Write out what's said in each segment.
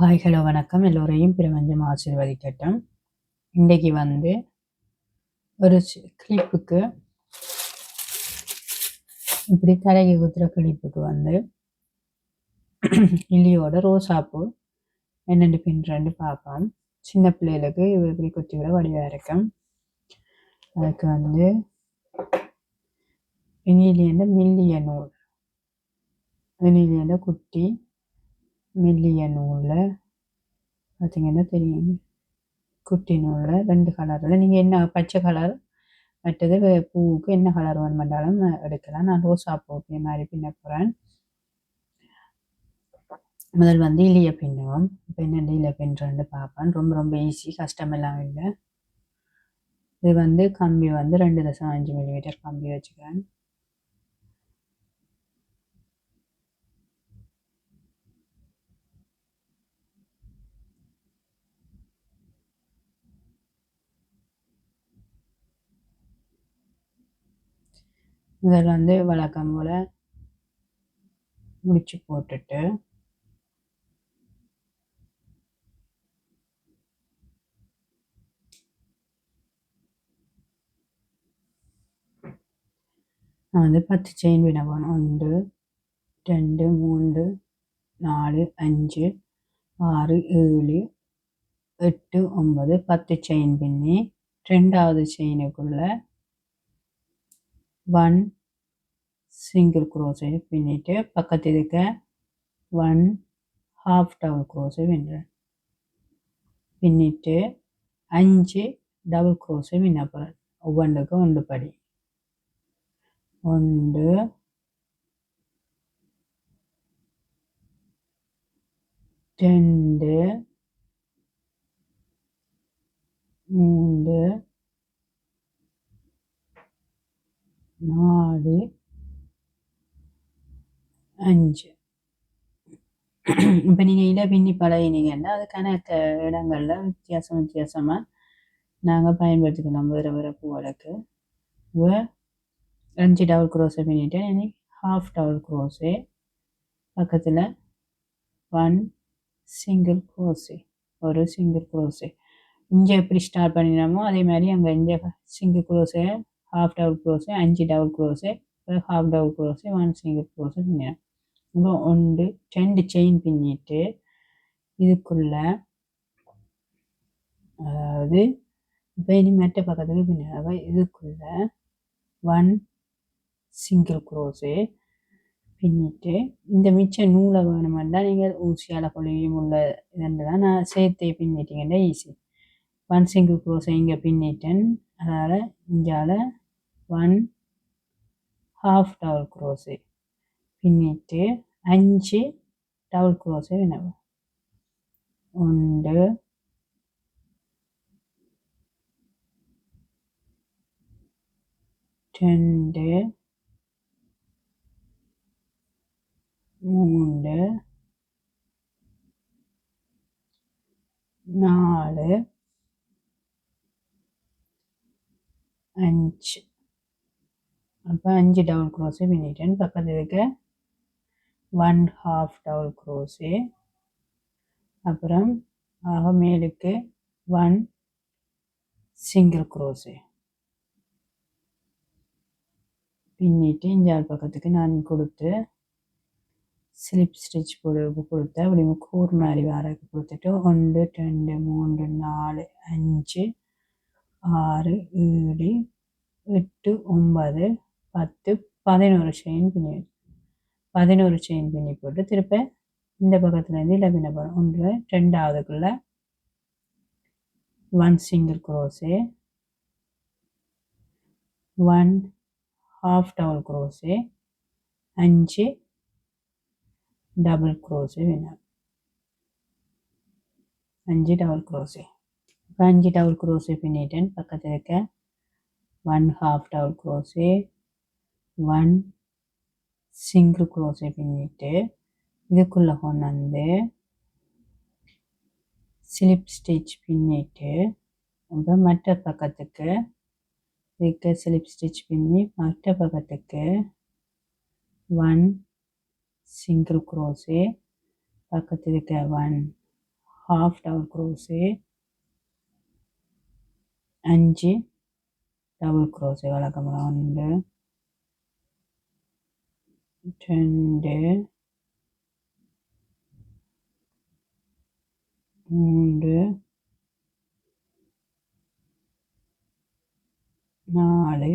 Hi hello வணக்கம். எல்லோரையும் பிரபஞ்சம் ஆசீர்வதிக்கட்டும். இன்றைக்கு வந்து ஒரு கிளிப்புக்கு இப்படி தலைக்கு குத்துற கிளிப்புக்கு வந்து இல்லியோட ரோசாப்பூ என்னென்று பின்னுறேன்னு பார்ப்போம். சின்ன பிள்ளைகளுக்கு இப்படி குத்தி விட வடிவாக இருக்கும். அதுக்கு வந்து வெனிலியண்ட மில்லிய நூல் வெனிலியண்ட குட்டி. மெல்லிய நூலில் பார்த்தீங்கன்னா தெரியும். குட்டி நூலில் ரெண்டு கலரில் நீங்கள் என்ன பச்சை கலர் மற்றது பூவுக்கு என்ன கலர் வேணுமென்றாலும் எடுக்கலாம். நான் ரோசா பூ மாதிரி பின்ன போகிறேன் முதல் வந்து இலிய பின்னுவோம் இப்போ என்ன இலிய பின்னுறேன்னு பார்ப்பேன் ரொம்ப ரொம்ப ஈஸி கஷ்டமெல்லாம் இல்லை. இது வந்து கம்பி வந்து ரெண்டு தசம் அஞ்சு மில்லிமீட்டர் கம்பி வச்சுக்கிறேன். இதில் வந்து வழக்கம் போல் முடிச்சு போட்டுட்டு நான் வந்து பத்து செயின் விட போனேன் ஒன்று ரெண்டு மூன்று நாலு அஞ்சு ஆறு ஏழு எட்டு ஒன்பது பத்து செயின் பின்னி ரெண்டாவது செயினுக்குள்ளே ஒன் சிங்கிள் குரோஸை பின்னிட்டு பக்கத்து இருக்க ஒன் ஹாஃப் டபுள் குரோஸை பின்னுறேன் பின்னிட்டு அஞ்சு டபுள் குரோஸை பின்ன போகிறேன் ஒவ்வொன்றுக்கும் ஒன்று படி ஒன்று ரெண்டு மூன்று நாலு அஞ்சு. இப்போ நீங்கள் இட பின்னி பழகினீங்கன்னா அதுக்கான இடங்களில் வித்தியாசம் வித்தியாசமாக நாங்கள் பயன்படுத்திக்கலாம் வேறு வேறு பூவலுக்கு அஞ்சு டபுள் க்ரோஸை பின்னிட்டேன். இனி ஹாஃப் டபுள் க்ரோஸு பக்கத்தில் ஒன் சிங்கிள் க்ரோஸு ஒரு சிங்கிள் குரோஸே இங்கே எப்படி ஸ்டார்ட் பண்ணினோமோ அதே மாதிரி அங்கே இங்கே single crochet half double crochet அஞ்சு double crochet half double crochet one single crochet பின்னிடும் ஒன்று ரெண்டு செயின் பின்னிட்டு இதுக்குள்ள அதாவது இப்போ இனி மெட்ட பக்கத்துக்கு பின்னாடி இதுக்குள்ள ஒன் சிங்கிள் குரோஸு பின்னிட்டு இந்த மிச்ச நூலை வேணுமெண்டா நீங்கள் ஊசியால் கொழியும் உள்ள இதெல்லாம் நான் சேர்த்து பின்னிட்டீங்கன்னா ஈஸி ஒன் சிங்கிள் குரோஸை இங்கே பின்னிட்டேன். அதனால் இங்கால ஒன் ஹாஃப் டபுள் குரோஸு പിന്നിട്ട് അഞ്ച് ഡബിൾ ക്രോസ് വേണം ഉണ്ട് രണ്ട് മൂന്ന് നാല് അഞ്ച് அப்போ அஞ்சு டபுள் க்ரோஸே பின்னிட்டேன் பக்கத்தில் இருக்க ஒன் ஹாஃப் டபுள் க்ரோஸே அப்புறம் ஆக மேலுக்கு ஒன் சிங்கிள் க்ரோஸே பின்னிட்டு இஞ்சால் பக்கத்துக்கு நான் கொடுத்து ஸ்லிப் ஸ்டிச் போடு கொடுத்து அப்படி கூர் மாதிரி வரக்கு கொடுத்துட்டு ஒன்று ரெண்டு மூன்று நாலு அஞ்சு ஆறு ஏழு எட்டு ஒன்பது பத்து பதினோரு செயின் பின்னி பதினோரு செயின் பின்னி போட்டு திருப்ப இந்த பக்கத்துலேருந்து இல்லை பின்ன போகிறோம் ஒன்று ரெண்டாவதுக்குள்ள one single crochet one half double crochet அஞ்சு டபுள் குரோஸு வேணும் அஞ்சு டபுள் குரோஸு இப்போ அஞ்சு டபுள் குரோஸு பின்னிட்டேன். பக்கத்தில் இருக்க one half double crochet one single க்ளோஸை பின்னிட்டு இதுக்குள்ளே கொண்டு வந்து ஸ்லிப் ஸ்டிச் பின்னிட்டு நம்ம மற்ற பக்கத்துக்கு இதுக்கு ஸ்லிப் ஸ்டிச் பின்னி மற்ற பக்கத்துக்கு ஒன் சிங்கிள் குரோஸே பக்கத்தில் இருக்க ஒன் ஹாஃப் டபுள் க்ரோஸே அஞ்சு டபுள் க்ரோஸே வழக்கமாக ஒன்று ரெண்டு மூன்று நாலு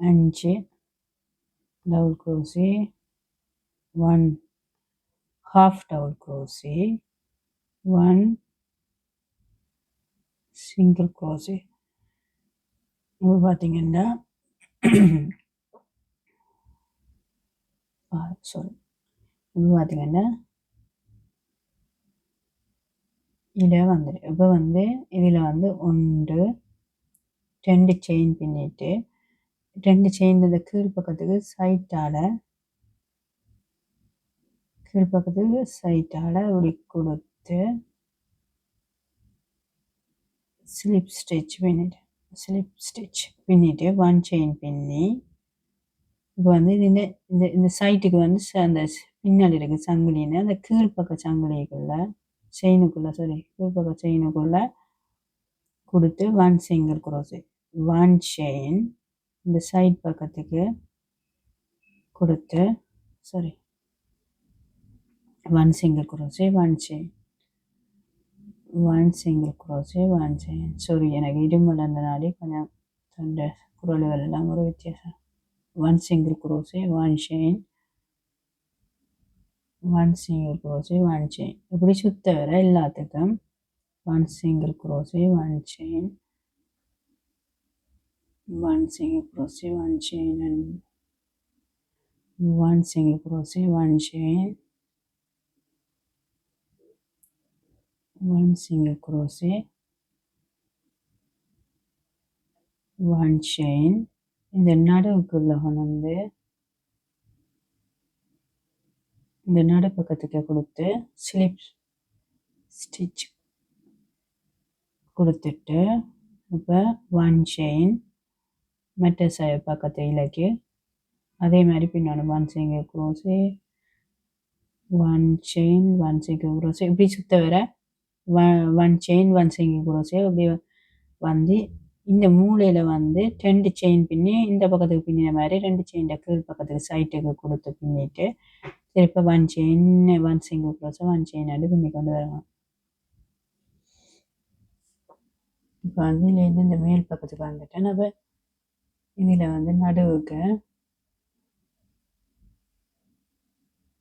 அஞ்சு double crochet one half double crochet one single crochet இப்போ பார்த்தீங்கன்னா Ah, சாரி இப்போ பார்த்தீங்கன்னா இதில் வந்துடு இப்போ வந்து இதில் வந்து ஒன்று ரெண்டு செயின் பின்னிட்டு ரெண்டு செயின் இந்த கீழ் பக்கத்துக்கு சைட்டால் கீழ் பக்கத்துக்கு சைட்டால் இப்படி கொடுத்து ஸ்லிப் ஸ்டிச் பின்னிட்டு ஸ்லிப் ஸ்டிச் பின்னிட்டு ஒன் செயின் பின்னி இப்போ வந்து இந்த இந்த இந்த சைட்டுக்கு வந்து அந்த பின்னாடி இருக்கு சங்கிலின்னு அந்த கீழ் பக்க சங்கிலிக்குள்ள செயினுக்குள்ள சாரி கீழ் செயினுக்குள்ள கொடுத்து one single crochet one chain இந்த சைட் பக்கத்துக்கு கொடுத்து sorry one single crochet one chain one crochet வான்சிங் one chain sorry எனக்கு இடுமல் அந்த நாடி கொஞ்சம் தொண்டை குரல்கள் எல்லாம் ஒரு வித்தியாசம். One single crochet one chain one single crochet one chain இப்படி சுத்த வர எல்லாத்துக்கும் one single crochet one chain one single crochet one chain and one single crochet. One chain. இந்த நடுவுக்குள்ள கொண்டு இந்த நடு பக்கத்துக்கு கொடுத்து ஸ்லிப் ஸ்டிச் கொடுத்துட்டு இப்போ ஒன் செயின் மற்ற ச பக்கத்து இலைக்கு. அதே மாதிரி பின்னாடி one single crochet one chain one single crochet இப்படி சுத்த வர வ one chain one single crochet அப்படி வந்து இந்த மூலையில் வந்து ரெண்டு செயின் பின்னி இந்த பக்கத்துக்கு பின்னின மாதிரி ரெண்டு செயின் கீழ் பக்கத்துக்கு சைட்டுக்கு கொடுத்து பின்னிட்டு திருப்ப ஒன் செயின் ஒன் சிங்கிள் குரோஸை ஒன் செயின் அப்படி பின்னி கொண்டு வரலாம் இப்போ வந்து இதுலேருந்து இந்த மேல் பக்கத்துக்கு வந்துட்டேன் நம்ம இதில் வந்து நடுவுக்கு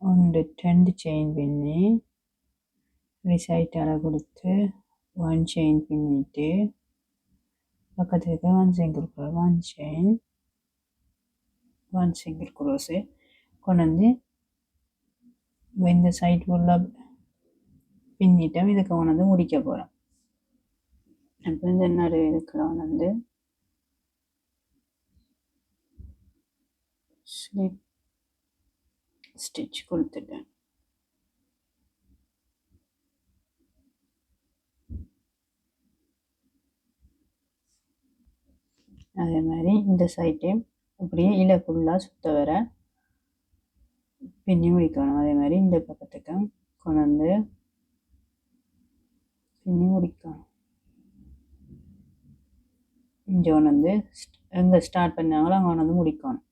ஒன்று ரெண்டு செயின் பின்னி ரிசைட்டால் கொடுத்து ஒன் செயின் பின்னிட்டு பக்கத்துக்கு one single crochet one chain one single crochet கொண்டு வந்து இந்த சைட் ஃபுல்லாக பின்னிட்டோம் இதுக்கு கொண்டு வந்து முடிக்க போகிறோம் அப்போ இந்த நடு இதுக்குள்ள வந்து ஸ்லிப் ஸ்டிச் கொடுத்துட்டேன் அதே மாதிரி இந்த சைட்டையும் இலை ஃபுல்லாக சுத்த வர பின்னி முடிக்கணும். அதே மாதிரி இந்த பக்கத்துக்கும் கொண்டு வந்து பின்னி முடிக்கணும். இங்கே கொண்டு வந்து எங்கே ஸ்டார்ட் பண்ணாங்களோ அங்கே கொண்டு வந்து முடிக்கணும்.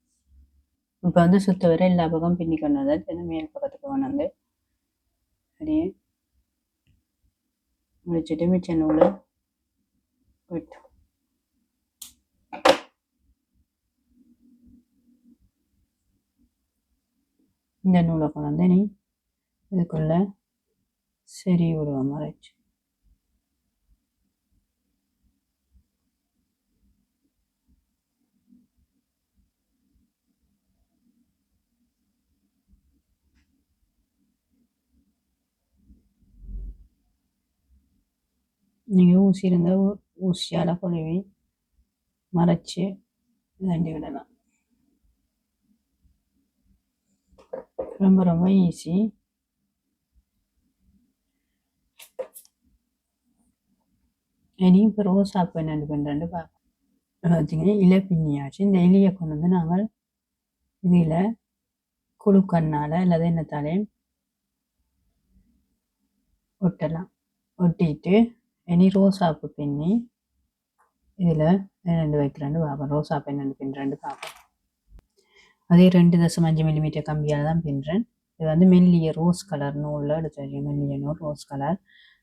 இப்போ வந்து சுத்த வர எல்லா பக்கம் பின்னி கொண்டு வந்து மேல் பக்கத்துக்கு கொண்டு வந்து அப்படியே முடிச்சுட்டு மிச்ச நூலை விட்டோம் இந்த நூலை கொண்டு நீ இதுக்குள்ள சரி விடுவ மறைச்சு. நீங்கள் ஊசி இருந்தால் ஊசியால் கொழுவி மறைச்சி தண்டி விடலாம். ரொம்ப ரொம்ப ஈஸி இனி இப்போ ரோசா பூ என்ன பண்ணுறேன்னு பார்ப்போம் பார்த்தீங்கன்னா இலை பின்னியாச்சு இந்த இலையை கொண்டு வந்து நாங்கள் இதில் குழுக்கண்ணால் அல்லது என்னத்தாலே ஒட்டலாம் ஒட்டிட்டு இனி ரோசாப்பு பின்னி இதில் ரெண்டு வைக்கிறேன்னு பார்ப்போம் ரோசாப்பு என்னென்னு பின்னுறேன்னு பார்ப்போம் அதே ரெண்டு தசம் அஞ்சு மில்லிமீட்டர் கம்பியால் தான் பின்னுறேன் இது வந்து மெல்லிய ரோஸ் கலர் நூலில் எடுத்து வச்சேன் மெல்லிய நூல் ரோஸ் கலர்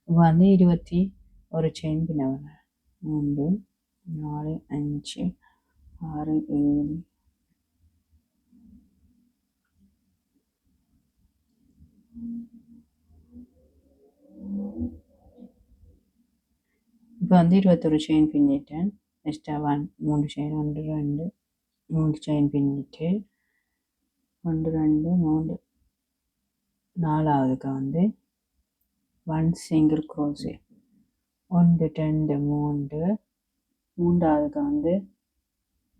இப்போ வந்து இருபத்தி ஒரு செயின் பின்ன மூன்று நாலு அஞ்சு ஆறு ஏழு. இப்போ வந்து இருபத்தொரு செயின் பின்னிட்டேன். எக்ஸ்ட்ரா ஒன் மூணு செயின் ஒன்று ரெண்டு மூணு செயின் பின்னிட்டு ஒன்று ரெண்டு மூன்று. நாலாவதுக்கு வந்து ஒன் சிங்கிள் க்ரோஸு ஒன்று ரெண்டு மூன்று. மூன்றாவதுக்கு வந்து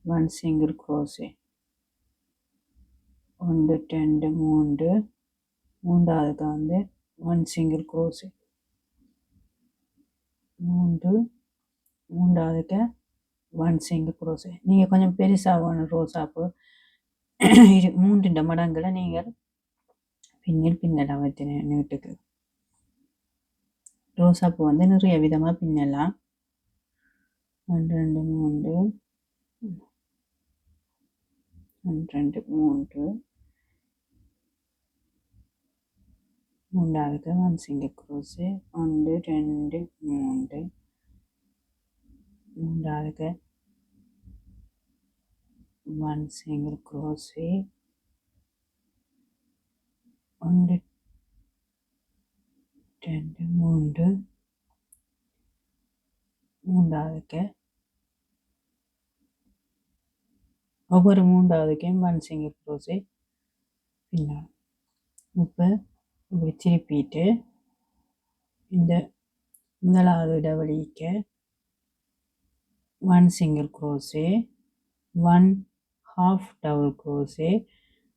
ஒன் சிங்கிள் க்ரோஸு ஒன்று ரெண்டு மூன்று. மூன்றாவதுக்கு வந்து ஒன் சிங்கிள் க்ரோஸு மூன்று. மூன்றாவதுக்கு ஒன் சிங்கிள் க்ரோஸு நீங்கள் கொஞ்சம் பெருசாக வேணும் ரோஸாப்பு இரு மூன்று மடங்களை நீங்கள் பின்னில் பின்னலாம் வைத்தின நீட்டுக்கு. ரோசாப்பூ வந்து நிறைய விதமாக பின்னலாம். ஒன்று ரெண்டு மூன்று. ஒன்று ரெண்டு மூன்று. மூன்றாவது ஒன் சிங்கிள் குரோஸு ஒன்று ரெண்டு மூன்று. மூன்றாவது one single crochet. ஒன்று ரெண்டு மூன்று. மூன்றாவதுக்கு. ஒவ்வொரு மூன்றாவதுக்கையும் ஒன் சிங்கிள் குரோஸை பின்னணும் இப்போ இப்படி திருப்பிட்டு இந்த முதலாவது இடவழிக்க one single crochet one half double crochet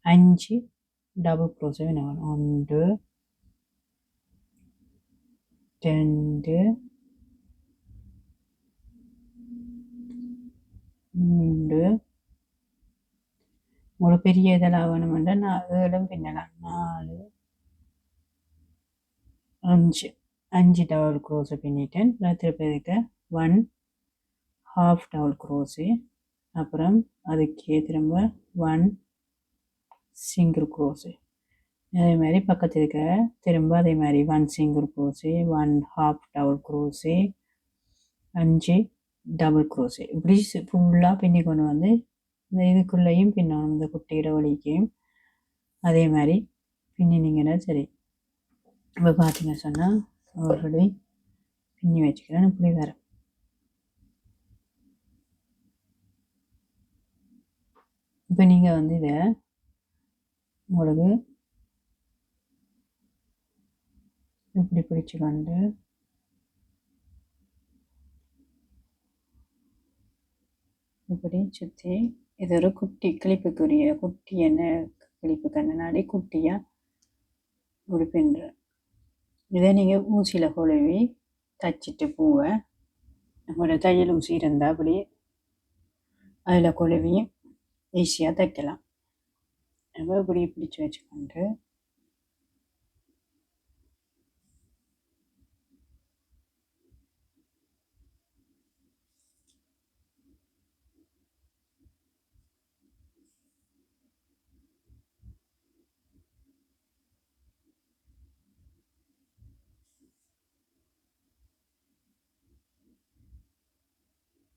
அஞ்சு டபுள் குரோஸு வேணும் ஒன்று ரெண்டு மூன்று. ஒரு பெரிய இதெல்லாம் வேணுமெண்டா நான் ஏழும் பின்னலாம். நாலு அஞ்சு. அஞ்சு டபுள் க்ரோஸை பின்னிட்டேன். திருப்பதிக்கு ஒன் ஹாஃப் டபுள் க்ரோஸு அப்புறம் அதுக்கே திரும்ப ஒன் சிங்கிள் க்ரோஸு அதே மாதிரி பக்கத்தில் இருக்க திரும்ப அதே மாதிரி one single crochet one half double crochet அஞ்சு டபுள் க்ரோஸு இப்படி ஃபுல்லாக பின்னி கொண்டு வந்து இந்த இதுக்குள்ளேயும் பின்னணும் இந்த குட்டி இடவழிக்கையும் அதே மாதிரி பின்னினீங்கன்னா சரி. இப்போ பார்த்தீங்க சொன்னால் ஆல்ரெடி பின்னி வச்சுக்கிறேன் இப்படி வேறு இப்போ நீங்கள் வந்து இதை உங்களுக்கு இப்படி பிடிச்சிக்கொண்டு இப்படி சுற்றி இது ஒரு குட்டி கிளிப்புக்குரிய குட்டி என்ன கிளிப்பு கண்ணனாடி குட்டியாக உடுப்பின்ற. இதை நீங்கள் ஊசியில் கொழுவி தைச்சிட்டு பூவை நம்மளோட தையல் ஊசி இருந்தால் அப்படி அதில் கொழுவி ஈஸியாக தைக்கலாம். நம்ம இப்படி பிடிச்சி வச்சுக்கொண்டு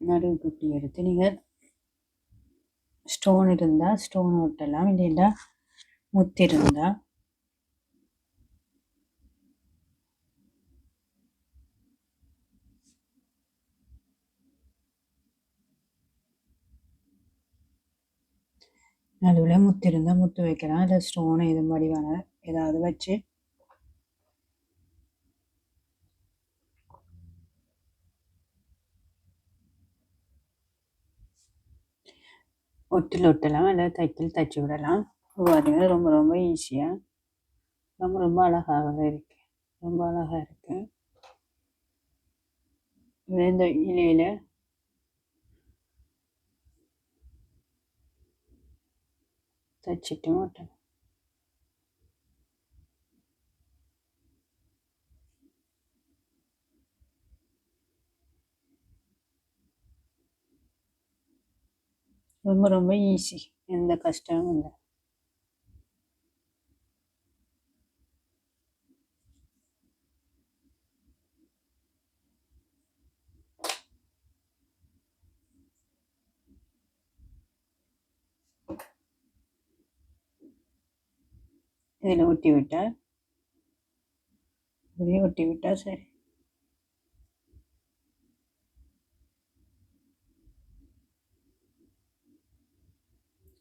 நடுவு குட்டி எடுத்து நீங்கள் ஸ்டோன் இருந்தால் ஸ்டோன் ஒட்டலாம் இல்லைன்னா முத்து இருந்தால் நடுவில் முத்து இருந்தால் முத்து வைக்கலாம். இல்லை ஸ்டோனை இது மாதிரி வேணால் ஏதாவது வச்சு ஒட்டில் ஒட்டலாம் இல்லை தைக்கல் தைச்சி விடலாம். பார்த்தீங்கன்னா ரொம்ப ரொம்ப ஈஸியாக ரொம்ப ரொம்ப அழகாக இருக்கு. ரொம்ப அழகாக இருக்கு. இந்த இலையில் தைச்சிட்டு ஒட்டணும் ரொம்ப ரொம்ப ஈஸி எந்த கஷ்டமும் இல்லை. இதில் ஒட்டி விட்டால் இதையும் ஒட்டி விட்டால் சரி.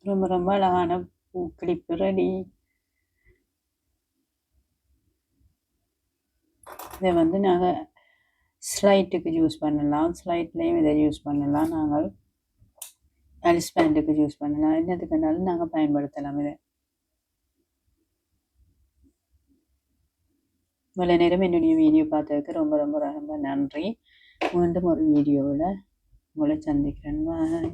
ரொம்ப ரொம்ப அழகான பூக்களிப்பு ரெடி. இதை வந்து நாங்கள் ஸ்லைட்டுக்கு யூஸ் பண்ணலாம். ஸ்லைட்லேயும் இதை யூஸ் பண்ணலாம். நாங்கள் அலிஸ் பேண்ட்டுக்கு யூஸ் பண்ணலாம். என்னதுக்குனாலும் நாங்கள் பயன்படுத்தலாம் இதை. இவ்வளோ நேரம் என்னுடைய வீடியோ பார்த்ததுக்கு ரொம்ப ரொம்ப ரொம்ப நன்றி. மீண்டும் ஒரு வீடியோவில் உங்களை சந்திக்கிறேன். பாய்